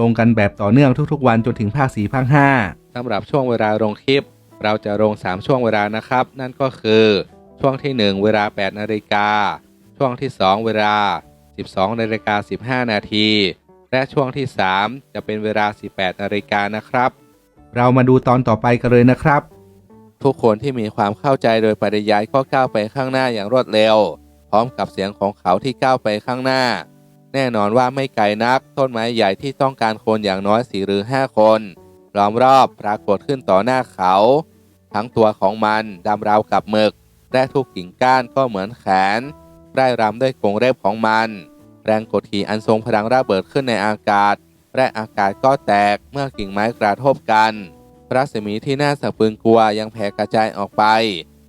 ลงกันแบบต่อเนื่องทุกๆ วันจนถึงภาค4ภาค5สำหรับช่วงเวลาลงคลิป เราจะลง 3 ช่วงเวลานะครับ นั่นก็คือช่วงที่ 1 เวลา 8 นาฬิกา ช่วงที่ 2 เวลา 12 นาฬิกา 15 นาที และช่วงที่ 3 จะเป็นเวลา 18 นาฬิกานะครับ เรามาดูตอนต่อไปกันเลยนะครับ ทุกคนที่มีความเข้าใจโดยปริยายก็ก้าวไปข้างหน้าอย่างรวดเร็ว พร้อมกับเสียงของเขาที่ก้าวไปข้างหน้า แน่นอนว่าไม่ไกลนัก ต้นไม้ใหญ่ที่ต้องการคนอย่างน้อยสี่หรือห้าคนล้อมรอบปรากฏขึ้นต่อหน้าเขา ทั้งตัวของมันดำราวกับหมึก และทุกกิ่งก้านก็เหมือนแขนได้รำด้วยกรงเล็บของมัน แรงกดขี่อันทรงพลังระเบิดขึ้นในอากาศ และอากาศก็แตกเมื่อกิ่งไม้กระทบกันรัศมีที่น่าสะพรึงกลัวยังแผ่กระจายออกไป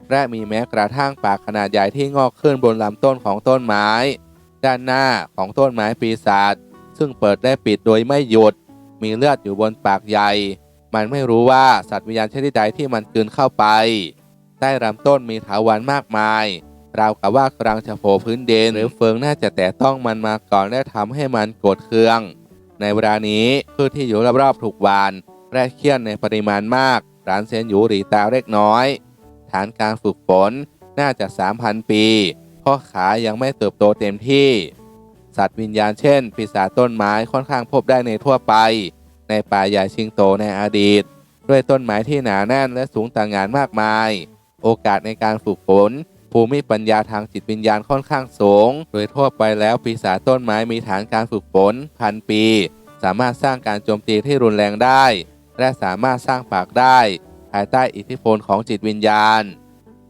และมีแม้กระทั่งปากขนาดใหญ่ที่งอกขึ้นบนลำต้นของต้นไม้ ด้านหน้าของต้นไม้ปีศาจซึ่งเปิดได้ปิดโดยไม่หยุด มีเลือดอยู่บนปากใหญ่ มันไม่รู้ว่าสัตว์วิญญาณชนิดใดที่มันกืนเข้าไป ใต้ลำต้นมีถาวรมากมาย ราวกับว่ากำลังจะโผล่พื้นเดนหรือเฟืองน่าจะแตะต้องมันมาก่อนและทำให้มันโกรธเคือง ในเวลานี้พืชที่อยู่รอบๆถูกวานและเคี่ยนในปริมาณมาก ร้านเซียนหยูหรีตาเล็กน้อย ฐานการฝึกฝนน่าจะ 3,000 ปี ราะขายังไม่เติบโตเต็มที่ สัตว์วิญญาณเช่น ปีศาจต้นไม้ค่อนข้างพบได้ในทั่วไป ในป่าใหญ่ชิงโตในอดีต ด้วยต้นไม้ที่หนาแน่นและสูงต่างงานมากมาย โอกาสในการฝึกฝนภูมิปัญญาทางจิตวิญญาณค่อนข้างสูง โดยทั่วไปแล้วปีศาจต้นไม้มีฐานการฝึกฝนพันปี สามารถสร้างการโจมตีที่รุนแรงได้ และสามารถสร้างปากได้ ภายใต้อิทธิพลของจิตวิญญาณ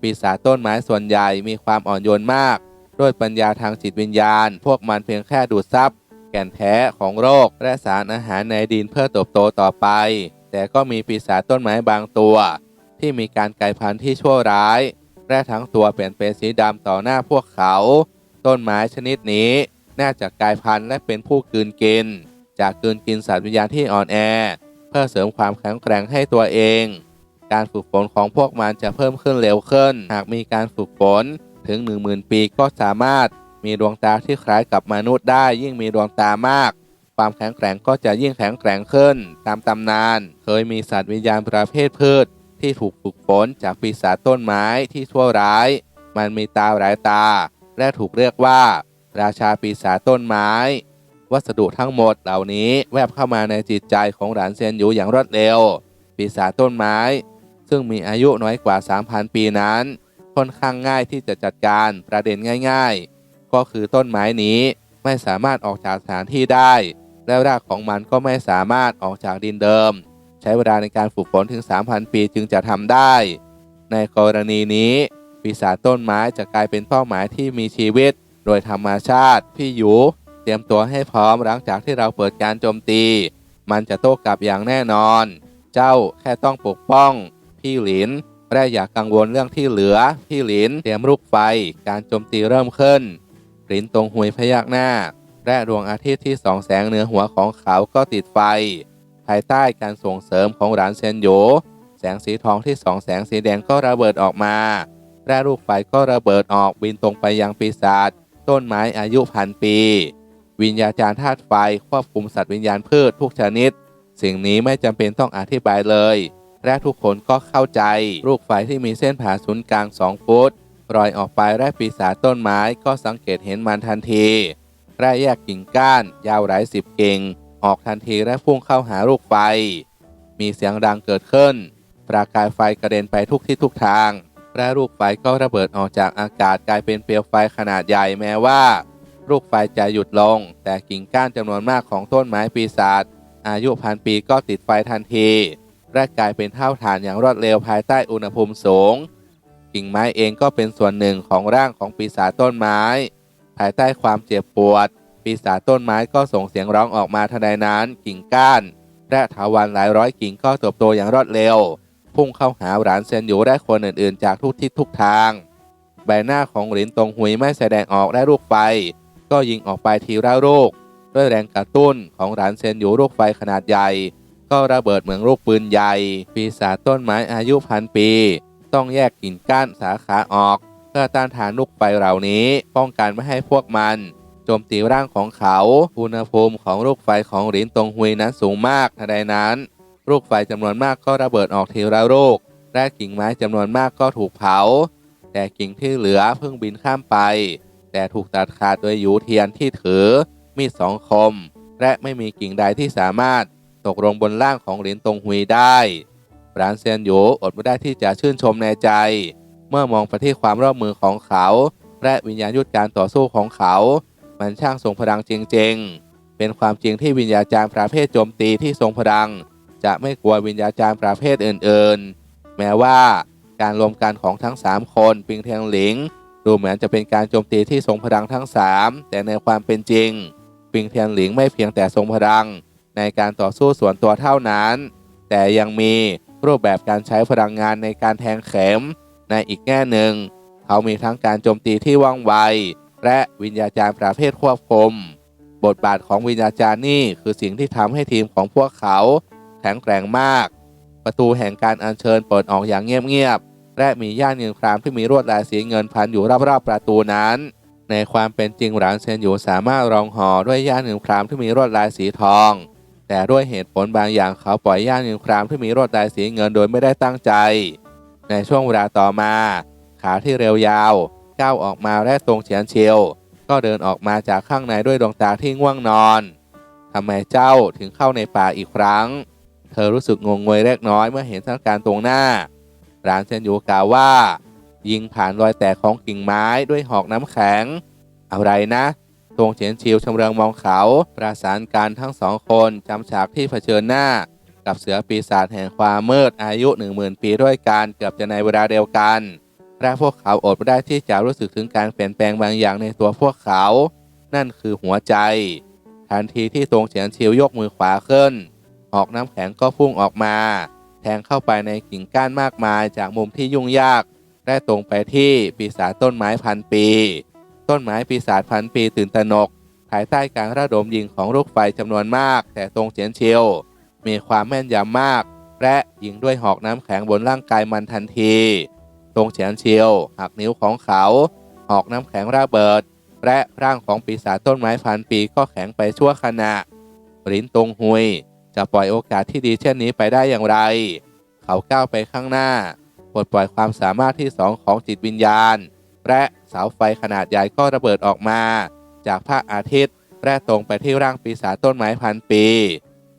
ปีศาจต้นไม้ส่วนใหญ่มีความอ่อนโยนมาก ด้วยปัญญาทางจิตวิญญาณ พวกมันเพียงแค่ดูดซับแก่นแท้ของโรค และสารอาหารในดินเพื่อเติบโตต่อไป แต่ก็มีปีศาจต้นไม้บางตัว ที่มีการกลายพันธุ์ที่ชั่วร้าย และทั้งตัวเปลี่ยนเป็นสีดำต่อหน้าพวกเขา ต้นไม้ชนิดนี้ น่าจะกลายพันธุ์และเป็นผู้กืนกิน จากกืนกินสัตว์วิญญาณที่อ่อนแอ เพื่อเสริมความแข็งแกร่งให้ตัวเอง การฝึกฝนของพวกมันจะเพิ่มขึ้นเร็วขึ้น หากมีการฝึกฝนถึง 10,000 ปีก็สามารถมีดวงตาที่คล้ายกับมนุษย์ได้ ยิ่งมีดวงตามาก ความแข็งแกร่งก็จะยิ่งแข็งแกร่งขึ้น ตามตำนาน เคยมีสัตว์วิญญาณประเภทพืช ที่ถูกฝึกฝนจากปีศาจต้นไม้ที่ชั่วร้าย มันมีตาหลายตา และถูกเรียกว่า ราชาปีศาจต้นไม้ วัสดุทั้งหมดเหล่านี้แวบเข้ามาในจิตใจของหลานเซียนอยู่อย่างรวดเร็ว ปีศาจต้นไม้ ซึ่งมีอายุน้อยกว่า 3,000 ปีนั้น ค่อนข้างง่ายที่จะจัดการประเด็นง่าย ๆ ก็คือต้นไม้นี้ไม่สามารถออกจากสถานที่ได้ และรากของมันก็ไม่สามารถออกจากดินเดิม ใช้เวลาในการฝึกฝนถึง 3,000 ปีจึงจะทำได้ ในกรณีนี้ปีศาจต้นไม้จะกลายเป็นเป้าหมายที่มีชีวิต โดยธรรมชาติพี่หยูเตรียมตัวให้พร้อมหลังจากที่เราเปิดการโจมตี มันจะโต้กลับอย่างแน่นอน เจ้าแค่ต้องปกป้อง พี่หลินและอย่ากกังวลเรื่องที่เหลือ พี่หลินเตรียมลูกไฟ การโจมตีเริ่มขึ้นหลินตรงหุยพยักหน้าและดวงอาทิตย์ที่สองแสงเหนือหัวของเขาก็ติดไฟ ภายใต้การส่งเสริมของหลานเซียนโยแสงสีทองที่สองแสงสีแดงก็ระเบิดออกมาและลูกไฟก็ระเบิดออกบินตรงไปยังปีศาจต้นไม้อายุพันปี วิญญาจารย์ธาตุไฟควบคุมสัตว์วิญญาณพืชทุกชนิด สิ่งนี้ไม่จำเป็นต้องอธิบายเลย และทุกคนก็เข้าใจ ลูกไฟที่มีเส้นผ่าศูนย์กลาง 2 ฟุตรอยออกไปและปีศาจต้นไม้ก็สังเกตเห็นมันทันทีและแยกกิ่งก้าน ยาวหลายสิบกิ่ง ออกทันทีและพุ่งเข้าหาลูกไฟ มีเสียงดังเกิดขึ้น ประกายไฟกระเด็นไปทุกทิศทุกทางและลูกไฟก็ระเบิดออกจากอากาศกลายเป็นเปลวไฟขนาดใหญ่แม้ว่า ลูกไฟจะหยุดลง แต่กิ่งก้านจำนวนมากของต้นไม้ปีศาจอายุพันปีก็ติดไฟทันที และกลายเป็นเท่าฐานอย่างรวดเร็วภายใต้อุณหภูมิสูง กิ่งไม้เองก็เป็นส่วนหนึ่งของร่างของปีศาจต้นไม้ ภายใต้ความเจ็บปวด ปีศาจต้นไม้ก็ส่งเสียงร้องออกมาทันใดนั้น กิ่งก้านและถาวันหลายร้อยกิ่งก็เติบโตอย่างรวดเร็ว พุ่งเข้าหาหลานเซนหยูและคนอื่นๆ จากทุกทิศทุกทาง ใบหน้าของหลินตงหุยไม่แสดงออกได้ลูกไฟก็ยิงออกไปทีละลูกด้วยแรงกระตุ้นของหลานเซนหยูลูกไฟขนาดใหญ่ ก็ระเบิดเหมือนลูกปืนใหญ่ ปีศาจต้นไม้อายุพันปี ต้องแยกกิ่งก้านสาขาออก เพื่อต้านทานลูกไฟเหล่านี้ ป้องกันไม่ให้พวกมันโจมตีร่างของเขา อุณหภูมิของลูกไฟของหลินตงฮุยนั้นสูงมากทันใดนั้น ลูกไฟจำนวนมากก็ระเบิดออกทีละลูก และกิ่งไม้จำนวนมากก็ถูกเผา แต่กิ่งที่เหลือเพิ่งบินข้ามไป แต่ถูกตัดขาดโดยยูเทียนที่ถือ มีดสองคม และไม่มีกิ่งใดที่สามารถ ตกลงบนล่างของหลินตงฮุยได้รานเซียนหยูอดไม่ได้ที่จะชื่นชมในใจ เมื่อมองไปที่ความร่วมมือของเขา และวิญญาณยุทธการต่อสู้ของเขา มันช่างทรงพลังจริง ๆ เป็นความจริงที่วิญญาจารย์ประเภทโจมตีที่ทรงพลัง จะไม่กลัววิญญาจารย์ประเภทอื่นๆ แม้ว่าการรวมกันของทั้ง 3 คนปิงเทียงหลิง ดูเหมือนจะเป็นการโจมตีที่ทรงพลังทั้ง 3 แต่ในความเป็นจริง ปิงเทียนหลิงไม่เพียงแต่ทรงพลัง ในการต่อสู้ส่วนตัวเท่านั้น แต่ยังมีรูปแบบการใช้พลังงานในการแทงเข็ม ในอีกแง่หนึ่ง เขามีทั้งการโจมตีที่ว่องไว และวิญญาจารย์ประเภทควบคุม บทบาทของวิญญาจารย์นี่คือสิ่งที่ทำให้ทีมของพวกเขาแข็งแกร่งมาก ประตูแห่งการอัญเชิญเปิดออกอย่างเงียบๆและมีย่านเงินครามที่มีรวดลายสีเงินพันอยู่รอบๆประตูนั้นในความเป็นจริงหลานเซนอยู่สามารถรองห่อด้วยย่านเงินครามที่มีรวดลายสีทอง แต่ด้วยเหตุผลบางอย่างเขาปล่อยย่านเงินครามที่มีรวดลายสีเงินโดยไม่ได้ตั้งใจ ในช่วงเวลาต่อมา ขาที่เร็วยาวก้าวออกมาและตรงเฉียนเชียว ก็เดินออกมาจากข้างในด้วยดวงตาที่ง่วงนอนทำไมเจ้าถึงเข้าในป่าอีกครั้ง เธอรู้สึกงงงวยเล็กน้อยเมื่อเห็นสถานการณ์ตรงหน้าร้านเซนยูกล่าวว่า ยิงผ่านรอยแตกของกิ่งไม้ด้วยหอกน้ำแข็ง อะไรนะ ตงเฉียนชิวชำเรืองมองเขา ประสานการทั้งสองคนจำฉากที่เผชิญหน้า กับเสือปีศาจแห่งความมืดอายุหนึ่งหมื่นปีด้วยกันเกือบจะในเวลาเดียวกันและพวกเขาอดไม่ได้ที่จะรู้สึกถึงการเปลี่ยนแปลงบางอย่างในตัวพวกเขา นั่นคือหัวใจ ทันทีที่ตงเฉียนชิวยกมือขวาขึ้นหอกน้ำแข็งก็พุ่งออกมา แทงเข้าไปในกิ่งก้านมากมายจากมุมที่ยุ่งยาก และตรงไปที่ปีศาจต้นไม้พันปี ต้นไม้ปีศาจพันปีตื่นตระหนก ภายใต้การระดมยิงของลูกไฟจำนวนมาก แต่ตรงเฉียนเชียว มีความแม่นยำมาก และยิงด้วยหอกน้ำแข็งบนร่างกายมันทันที ตรงเฉียนเชียวหักนิ้วของเขา หอกน้ำแข็งระเบิด และร่างของปีศาจต้นไม้พันปีก็แข็งไปชั่วขณะลิ้นตรงหุย จะปล่อยโอกาสที่ดีเช่นนี้ไปได้อย่างไร เขาก้าวไปข้างหน้าปลดปล่อยความสามารถที่สองของจิตวิญญาณ และเสาไฟขนาดใหญ่ก็ระเบิดออกมา จากพระอาทิตย์และตรงไปที่ร่างปีศาจต้นไม้พันปี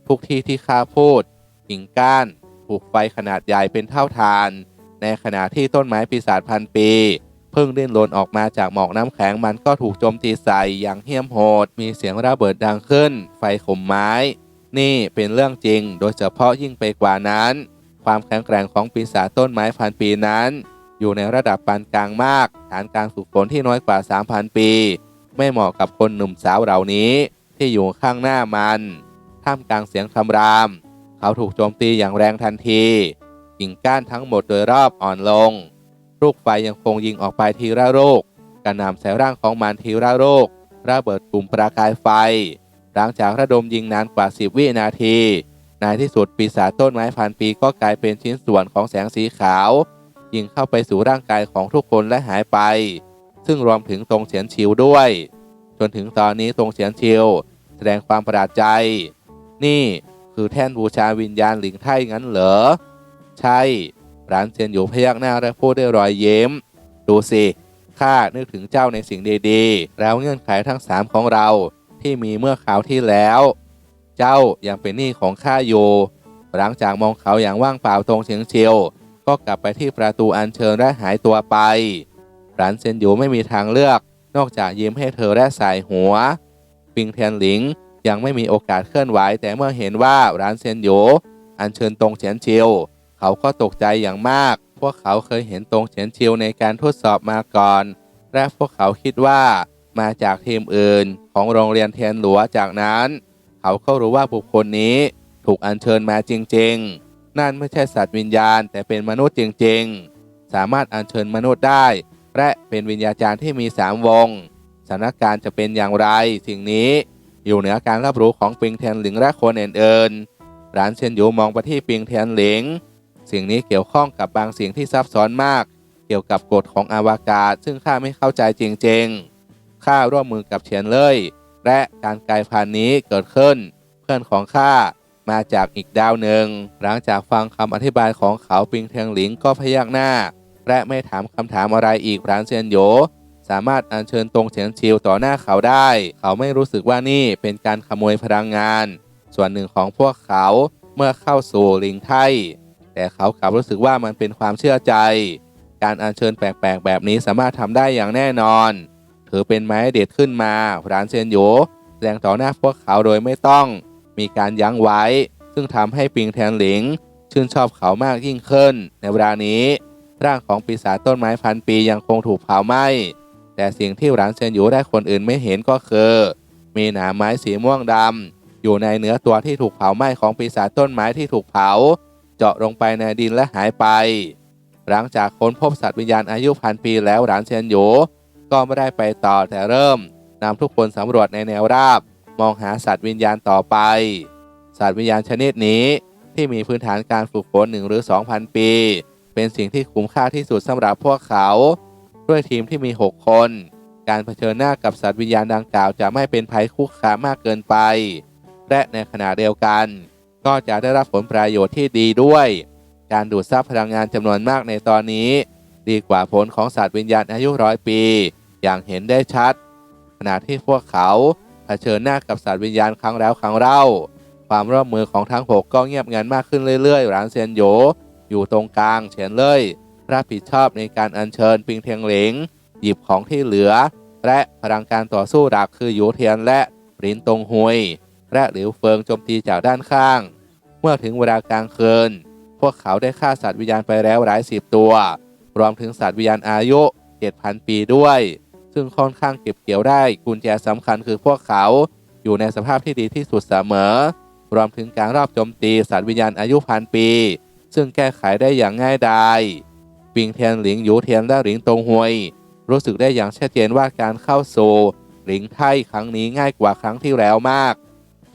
ทุกที่ที่ข้าพูดกิ่งก้าน ถูกไฟขนาดใหญ่เป็นเท่าทาน ในขณะที่ต้นไม้ปีศาจพันปีเพิ่งดิ้นรนออกมาจากหมอกน้ำแข็งมันก็ถูกโจมตีใส่อย่างเหี้ยมโหด มีเสียงระเบิดดังขึ้น ไฟข่มไม้ นี่เป็นเรื่องจริง โดยเฉพาะยิ่งไปกว่านั้น ความแข็งแกร่งของปีศาจต้นไม้พันปีนั้น อยู่ในระดับปานกลางมาก ฐานการฝึกฝนที่น้อยกว่า 3,000 ปี ไม่เหมาะกับคนหนุ่มสาวเหล่านี้ที่อยู่ข้างหน้ามันท่ามกลางเสียงคำราม เขาถูกโจมตีอย่างแรงทันที กิ่งก้านทั้งหมดโดยรอบอ่อนลง ลูกไฟยังคงยิงออกไปทีละลูกกระหน่ำใส่ร่างของมันทีละลูกระเบิดกลุ่มประกายไฟ หลังจากระดมยิงนานกว่า 10 วินาทีในที่สุดปีศาจต้นไม้พันปีก็กลายเป็นชิ้นส่วนของแสงสีขาว ยิงเข้าไปสู่ร่างกายของทุกคนและหายไป ซึ่งรวมถึงตรงเฉียนชิวด้วย จนถึงตอนนี้ตรงเฉียนชิวแสดงความประหลาดใจ นี่คือแท่นบูชาวิญญาณหลิงไทงั้นเหรอ ใช่ร้านเซียนอยู่พยักหน้าและพูดด้วยรอยเยิ้ม ดูสิข้านึกถึงเจ้าในสิ่งดีๆ แล้วเงื่อนไขทั้งสามของเราที่มีเมื่อคราวที่แล้ว เจ้ายังเป็นหนี้ของข้าอยู่ หลังจากมองเขาอย่างว่างเปล่าตรงเฉียงเชียว ก็กลับไปที่ประตูอัญเชิญและหายตัวไปร้านเซนอยู่ไม่มีทางเลือก นอกจากยิ้มให้เธอและสายหัว ปิงเทียนหลิงยังไม่มีโอกาสเคลื่อนไหว แต่เมื่อเห็นว่าร้านเซนอยู่อัญเชิญตรงเฉียนเชียวเขาก็ตกใจอย่างมาก พวกเขาเคยเห็นตรงเฉียนเชียวในการทดสอบมาก่อน และพวกเขาคิดว่ามาจากทีมอื่นของโรงเรียนเทียนหลัวจากนั้น เขาก็รู้ว่าบุคคลนี้ถูกอัญเชิญมาจริง ๆ นั่นไม่ใช่สัตว์วิญญาณ แต่เป็นมนุษย์จริงๆ สามารถอัญเชิญมนุษย์ได้ และเป็นวิญญาจารย์ที่มีสามวงสถานการณ์จะเป็นอย่างไร สิ่งนี้อยู่เหนือการรับรู้ของปิงเทียนหลิงและคนอื่นๆร้านเชนอยู่มองไปที่ปิงเทียนหลิง สิ่งนี้เกี่ยวข้องกับบางสิ่งที่ซับซ้อนมาก เกี่ยวกับกฎของอวกาศ ซึ่งข้าไม่เข้าใจจริงๆ ข้าร่วมมือกับเฉียนเลยและการกลายพันธุ์นี้เกิดขึ้น เพื่อนของข้า มาจากอีกดาวหนึ่ง หลังจากฟังคำอธิบายของเขาปิงเทียงหลิงก็พยักหน้า และไม่ถามคำถามอะไรอีกร้านเซียนโยสามารถอัญเชิญตรงเฉียนชิวต่อหน้าเขาได้ เขาไม่รู้สึกว่านี่เป็นการขโมยพลังงาน ส่วนหนึ่งของพวกเขาเมื่อเข้าสู่ลิงไทแต่เขากลับรู้สึกว่ามันเป็นความเชื่อใจ การอัญเชิญแปลกๆ แบบนี้สามารถทำได้อย่างแน่นอน ถือเป็นไม้เด็ดขึ้นมาร้านเซียนโยแสดงต่อหน้าพวกเขาโดยไม่ต้อง มีการยั้งไว้ ซึ่งทำให้ปิงแทนหลิง ชื่นชอบเขามากยิ่งขึ้น ในเวลานี้ ร่างของปีศาจต้นไม้พันปียังคงถูกเผาไหม้แต่สิ่งที่หลานเซียนอยู่ได้คนอื่นไม่เห็นก็คือ มีหนามไม้สีม่วงดำอยู่ในเนื้อตัวที่ถูกเผาไหม้ของปีศาจต้นไม้ที่ถูกเผา เจาะลงไปในดินและหายไป หลังจากค้นพบสัตว์วิญญาณอายุพันปีแล้วหลานเซียนอยู่ก็ไม่ได้ไปต่อแต่เริ่มนำทุกคนสำรวจในแนวราบ มองหาสัตว์วิญญาณต่อไป สัตว์วิญญาณชนิดนี้ที่มีพื้นฐานการฝึกฝนหนึ่งหรือ 2,000 ปี เป็นสิ่งที่คุ้มค่าที่สุดสำหรับพวกเขา ด้วยทีมที่มี 6 คน การเผชิญหน้ากับสัตว์วิญญาณดังกล่าวจะไม่เป็นภัยคุกคามมากเกินไป และในขณะเดียวกัน ก็จะได้รับผลประโยชน์ที่ดีด้วย การดูดซับพลังงานจำนวนมากในตอนนี้ ดีกว่าผลของสัตว์วิญญาณอายุร้อยปี อย่างเห็นได้ชัด ขณะที่พวกเขา เผชิญหน้ากับสัตว์วิญญาณครั้งแล้วครั้งเล่า ความร่วมมือของทั้งหกก็เงียบงันมากขึ้นเรื่อยๆหลานเซียนโย อยู่ตรงกลางเฉียนเลยรับผิดชอบในการอัญเชิญปิงเทียงเหลง หยิบของที่เหลือ และพลังการต่อสู้หลักคือหยูเทียนและหลินตงฮวย และหลิวเฟิงโจมตีจากด้านข้าง เมื่อถึงเวลากลางคืน พวกเขาได้ฆ่าสัตว์วิญญาณไปแล้วหลายสิบตัว รวมถึงสัตว์วิญญาณอายุ7,000 ปีด้วย ซึ่งค่อนข้างเก็บเกี่ยวได้กุญแจสำคัญคือพวกเขาอยู่ในสภาพที่ดีที่สุดเสมอ รวมถึงการรอบโจมตีสัตว์วิญญาณอายุพันปี ซึ่งแก้ไขได้อย่างง่ายดายปิงเทียนหลิงหยูเทียนและหลิงตงหวย รู้สึกได้อย่างชัดเจนว่าการเข้าสู่หลิงไทครั้งนี้ง่ายกว่าครั้งที่แล้วมาก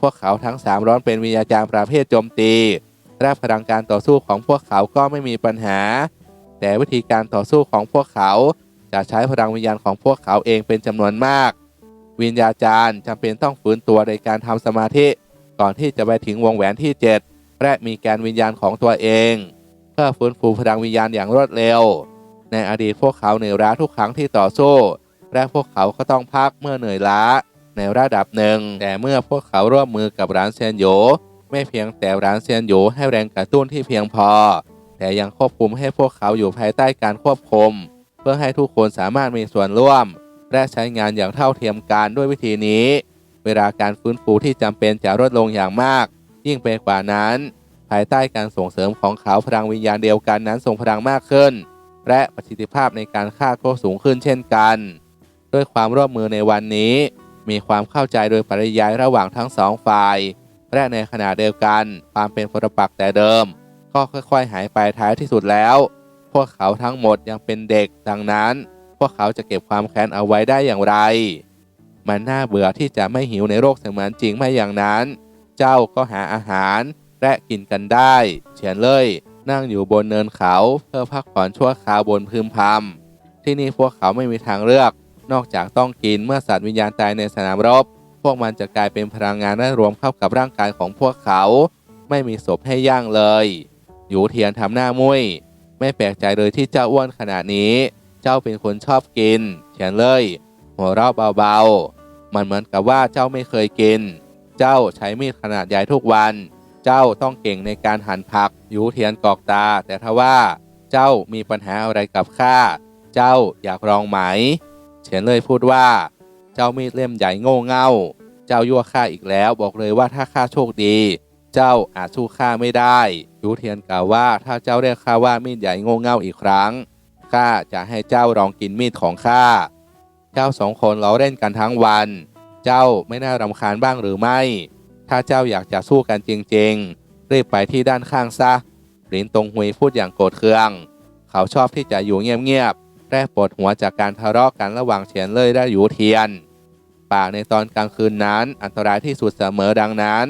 พวกเขาทั้งสามร้อนเป็นวิญญาจารประเภทโจมตีและพลังการต่อสู้ของพวกเขาก็ไม่มีปัญหา แต่วิธีการต่อสู้ของพวกเขา จะใช้พลังวิญญาณของพวกเขาเองเป็นจำนวนมาก วิญญาจารย์จำเป็นต้องฝืนตัวในการทำสมาธิ ก่อนที่จะไปถึงวงแหวนที่ 7 และมีการวิญญาณของตัวเอง เพื่อฟื้นฟูพลังวิญญาณอย่างรวดเร็ว ในอดีตพวกเขาเหนื่อยล้าทุกครั้งที่ต่อสู้ และพวกเขาก็ต้องพักเมื่อเหนื่อยล้าในระดับหนึ่ง แต่เมื่อพวกเขาร่วมมือกับร้านเซียนโยไม่เพียงแต่ร้านเซียนโยให้แรงกระตุ้นที่เพียงพอ แต่ยังควบคุมให้พวกเขาอยู่ภายใต้การควบคุม เพื่อให้ทุกคนสามารถมีส่วนร่วม และใช้งานอย่างเท่าเทียมกันด้วยวิธีนี้ เวลาการฟื้นฟูที่จำเป็นจะลดลงอย่างมาก ยิ่งไปกว่านั้น ภายใต้การส่งเสริมของเขาพลังวิญญาณเดียวกันนั้นทรงพลังมากขึ้น และประสิทธิภาพในการฆ่าก็สูงขึ้นเช่นกัน ด้วยความร่วมมือในวันนี้ มีความเข้าใจโดยปริยายระหว่างทั้งสองฝ่ายและในขณะเดียวกันความเป็นปรปักแต่เดิม ก็ค่อย ๆ หายไปท้ายที่สุดแล้ว พวกเขาทั้งหมดยังเป็นเด็กดังนั้น พวกเขาจะเก็บความแค้นเอาไว้ได้อย่างไร มันน่าเบื่อที่จะไม่หิวในโลกเสมือนจริงไม่อย่างนั้น เจ้าก็หาอาหารและกินกันได้เฉียนเลยนั่งอยู่บนเนินเขาเพื่อพักผ่อนชั่วคราวบนพึมพำที่นี่พวกเขาไม่มีทางเลือก นอกจากต้องกินเมื่อสัตว์วิญญาณตายในสนามรบ พวกมันจะกลายเป็นพลังงานและรวมเข้ากับร่างกายของพวกเขา ไม่มีศพให้ย่างเลยหยูเทียนทำหน้ามุ้ย ไม่แปลกใจเลยที่เจ้าอ้วนขนาดนี้ เจ้าเป็นคนชอบกินเฉียนเลย หัวเราะเบาๆ มันเหมือนกับว่าเจ้าไม่เคยกิน เจ้าใช้มีดขนาดใหญ่ทุกวัน เจ้าต้องเก่งในการหั่นผักยูเทียนกอกตา แต่ถ้าว่า เจ้ามีปัญหาอะไรกับข้า เจ้าอยากลองไหม เฉียนเลยพูดว่า เจ้ามีดเล่มใหญ่โง่เง่า เจ้ายั่วข้าอีกแล้ว บอกเลยว่าถ้าข้าโชคดี เจ้าอาจสู้ข้าไม่ได้ ยูเทียนกล่าวว่าถ้าเจ้าเรียกข้าว่ามีดใหญ่โง่เง่าอีกครั้งข้าจะให้เจ้าลองกินมีดของข้า เจ้าสองคนล้อเล่นกันทั้งวัน เจ้าไม่น่ารำคาญบ้างหรือไม่ ถ้าเจ้าอยากจะสู้กันจริงๆรีบไปที่ด้านข้างซะหลินตงฮุยพูดอย่างโกรธเคือง เขาชอบที่จะอยู่เงียบๆแร่ปวดหัวจากการทะเลาะกันระหว่างเฉียนเล่ยและหยูเทียน ป่าในตอนกลางคืนนั้นอันตรายที่สุดเสมอดังนั้น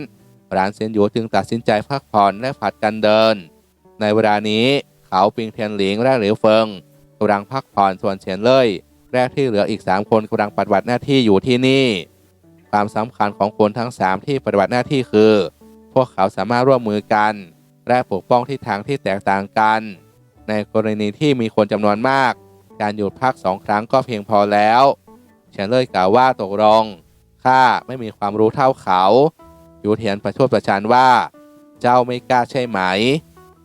ร้านเซียนหยูจึงตัดสินใจพักผ่อนและผัดกันเดิน ในเวลานี้เขาปิงเทียนหลิงและเหลียวเฟิงกำลังพักผ่อนส่วนเฉียนเล่ยแรกที่เหลืออีก 3 คนกำลังปฏิบัติหน้าที่อยู่ที่นี่ ความสำคัญของคนทั้ง 3 ที่ปฏิบัติหน้าที่คือ พวกเขาสามารถร่วมมือกัน และปกป้องที่ทางที่แตกต่างกัน ในกรณีที่มีคนจำนวนมาก การหยุดพักสองครั้งก็เพียงพอแล้วเฉียนเล่ยกล่าวว่าตกลงข้าไม่มีความรู้เท่าเขา ยูเทียนประชดประชันว่า เจ้าไม่กล้าใช่ไหม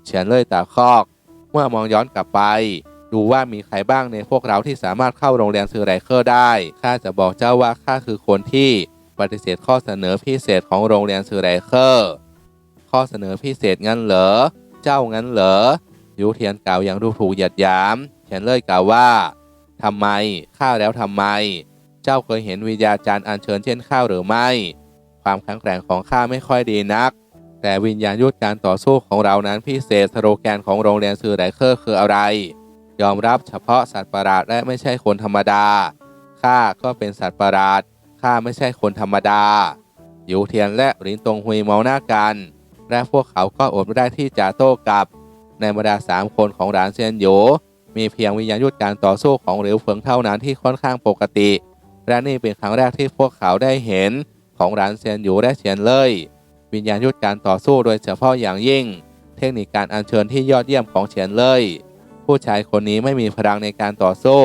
เฉียนเล่ยตาคอก เมื่อมองย้อนกลับไป ดูว่ามีใครบ้างในพวกเราที่สามารถเข้าโรงเรียนซือไรเคอร์ได้ ข้าจะบอกเจ้าว่าข้าคือคนที่ปฏิเสธข้อเสนอพิเศษของโรงเรียนซือไรเคอร์ ข้อเสนอพิเศษงั้นเหรอ เจ้างั้นเหรอ ยูเทียนกล่าวอย่างดูถูกหยียดยาม เฉียนเล่ยกล่าวว่าทำไม ข้าแล้วทำไม เจ้าเคยเห็นวิญญาจารย์อัญเชิญเช่นข้าหรือไม่ ความแข็งแกร่งของข้าไม่ค่อยดีนัก แต่วิญญาณยุทธการต่อสู้ของเรานั้นพิเศษสโลแกนของโรงเรียนซือไรเคอร์คืออะไร ยอมรับเฉพาะสัตว์ประหลาดและไม่ใช่คนธรรมดาข้าก็เป็นสัตว์ประหลาดข้าไม่ใช่คนธรรมดาหยูเทียนและหลินตงฮุยมองหน้ากัน และพวกเขาก็อดไม่ได้ที่จะโต้กลับ ในบรรดาสามคนของหลานเซียนโหยมีเพียงวิญญาณยุทธการต่อสู้ของหลิวเฟิงเท่านั้นที่ค่อนข้างปกติ และนี่เป็นครั้งแรกที่พวกเขาได้เห็น ของหลานเซียนโหยและเฉียนเลย วิญญาณยุทธการต่อสู้โดยเฉพาะอย่างยิ่ง เทคนิคการอัญเชิญที่ยอดเยี่ยมของเฉียนเลย ผู้ชายคนนี้ไม่มีพลังในการต่อสู้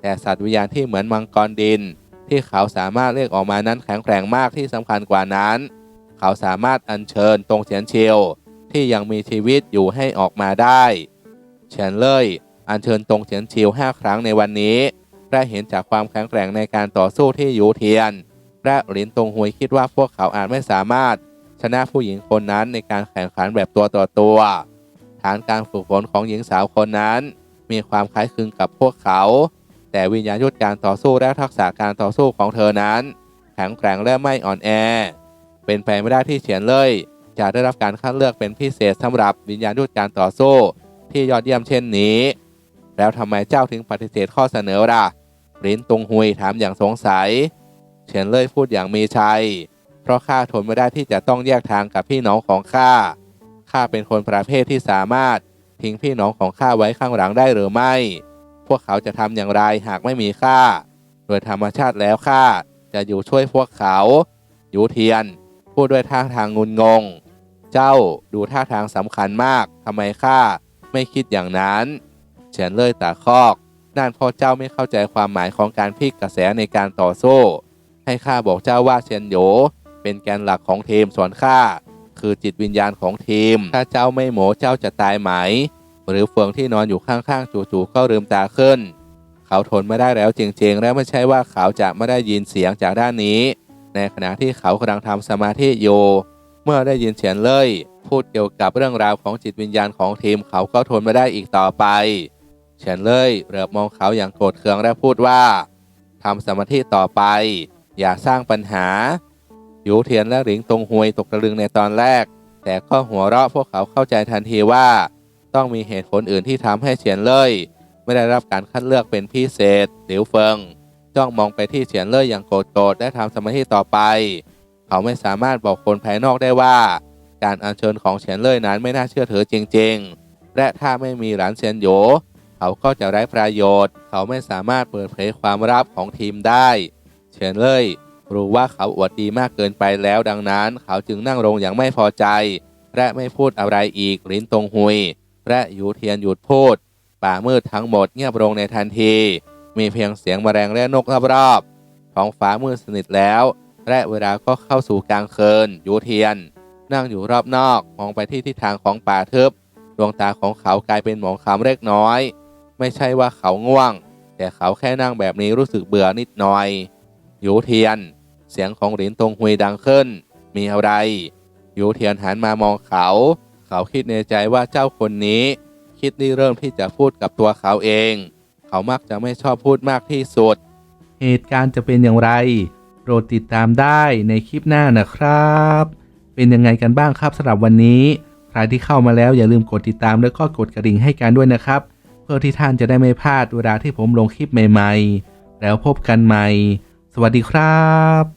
แต่สัตว์วิญญาณที่เหมือนมังกรดิน ที่เขาสามารถเรียกออกมานั้นแข็งแกร่งมากที่สำคัญกว่านั้น เขาสามารถอัญเชิญตรงเฉียนเชียวที่ยังมีชีวิตอยู่ให้ออกมาได้เฉียนเลยอัญเชิญตรงเฉียนเชียวห้าครั้งในวันนี้ได้เห็นจากความแข็งแกร่งในการต่อสู้ที่ยูเทียน และหลินตงหวยคิดว่าพวกเขาอาจไม่สามารถชนะผู้หญิงคนนั้นในการแข่งขันแบบตัวต่อตัว ฐานการฝึกฝนของหญิงสาวคนนั้น มีความคล้ายคลึงกับพวกเขา แต่วิญญาณยุทธการต่อสู้และทักษะการต่อสู้ของเธอนั้น แข็งแกร่งและไม่อ่อนแอ เป็นไปไม่ได้ที่เฉียนเล่ยจะได้รับการคัดเลือกเป็นพิเศษสำหรับวิญญาณยุทธการต่อสู้ที่ยอดเยี่ยมเช่นนี้ แล้วทำไมเจ้าถึงปฏิเสธข้อเสนอล่ะลินตงฮุยถามอย่างสงสัย เฉียนเล่ยพูดอย่างมีชัย เพราะข้าทนไม่ได้ที่จะต้องแยกทางกับพี่น้องของข้า ข้าเป็นคนประเภทที่สามารถทิ้งพี่น้องของข้าไว้ข้างหลังได้หรือไม่ พวกเขาจะทำอย่างไรหากไม่มีข้า โดยธรรมชาติแล้วข้าจะอยู่ช่วยพวกเขายูเทียน พูดด้วยท่าทางงุนงง เจ้าดูท่าทางสำคัญมากทำไมข้าไม่คิดอย่างนั้น เฉียนเล่ยตาคอกนั่นเพราะเจ้าไม่เข้าใจความหมายของการพลิกกระแสในการต่อสู้ ให้ข้าบอกเจ้าว่าเชียนโยเป็นแกนหลักของทีมส่วนข้าคือจิตวิญญาณของทีม ถ้าเจ้าไม่หมเจ้าจะตายไหม หรือเฟืองที่นอนอยู่ข้างๆจู่ๆก็ลืมตาขึ้น เขาทนไม่ได้แล้วจริงๆ และไม่ใช่ว่าเขาจะไม่ได้ยินเสียงจากด้านนี้ ในขณะที่เขากำลังทำสมาธิอยู่เมื่อได้ยินเฉียนเล่ยพูดเกี่ยวกับเรื่องราวของจิตวิญญาณของทีมเขาก็ทนไม่ได้อีกต่อไปเฉียนเล่ยเหลือบมองเขาอย่างโกรธเคืองและพูดว่าทำสมาธิต่อไป อย่าสร้างปัญหาหยูเทียนและหลิงตงหวยตกตะลึงในตอนแรก แต่ก็หัวเราะพวกเขาเข้าใจทันทีว่า ต้องมีเหตุผลอื่นที่ทำให้เฉียนเล่ยไม่ได้รับการคัดเลือกเป็นพิเศษหลิวเฟิงจ้องมองไปที่เฉียนเล่ยอย่างโกรธๆและทำสมาธิต่อไป เขาไม่สามารถบอกคนภายนอกได้ว่า การอัญเชิญของเฉียนเล่ยนั้นไม่น่าเชื่อถือจริง ๆ และถ้าไม่มีหลานเฉียนโยเขาก็จะไร้ประโยชน์ เขาไม่สามารถเปิดเผยความลับของทีมได้ เฉียนเล่ยรู้ว่าเขาอวดดีมากเกินไปแล้วดังนั้น เขาจึงนั่งลงอย่างไม่พอใจ และไม่พูดอะไรอีกลิ้นตรงหุย และยูเทียนหยุดพูด ป่ามืดทั้งหมดเงียบลงในทันที มีเพียงเสียงแมลงและนกรอบๆท้องฟ้ามืดสนิทแล้ว และเวลาก็เข้าสู่กลางคืนยูเทียน นั่งอยู่รอบนอกมองไปที่ทิศทางของป่าทึบดวงตาของเขากลายเป็นหมองคล้ำเล็กน้อย ไม่ใช่ว่าเขาง่วง แต่เขาแค่นั่งแบบนี้รู้สึกเบื่อนิดหน่อย หยูเทียน เสียงของหลินตงหุยดังขึ้น มีอะไรหยูเทียนหันมามองเขา เขาคิดในใจว่าเจ้าคนนี้ คิดนี่เริ่มที่จะพูดกับตัวเขาเอง เขามักจะไม่ชอบพูดมากที่สุด เหตุการณ์จะเป็นอย่างไรโปรดติดตามได้ในคลิปหน้านะครับ เป็นยังไงกันบ้างครับสำหรับวันนี้ ใครที่เข้ามาแล้วอย่าลืมกดติดตามแล้วก็กดกระดิ่งให้กันด้วยนะครับ เพื่อที่ท่านจะได้ไม่พลาดเวลาที่ผมลงคลิปใหม่ ๆ แล้วพบกันใหม่ สวัสดีครับ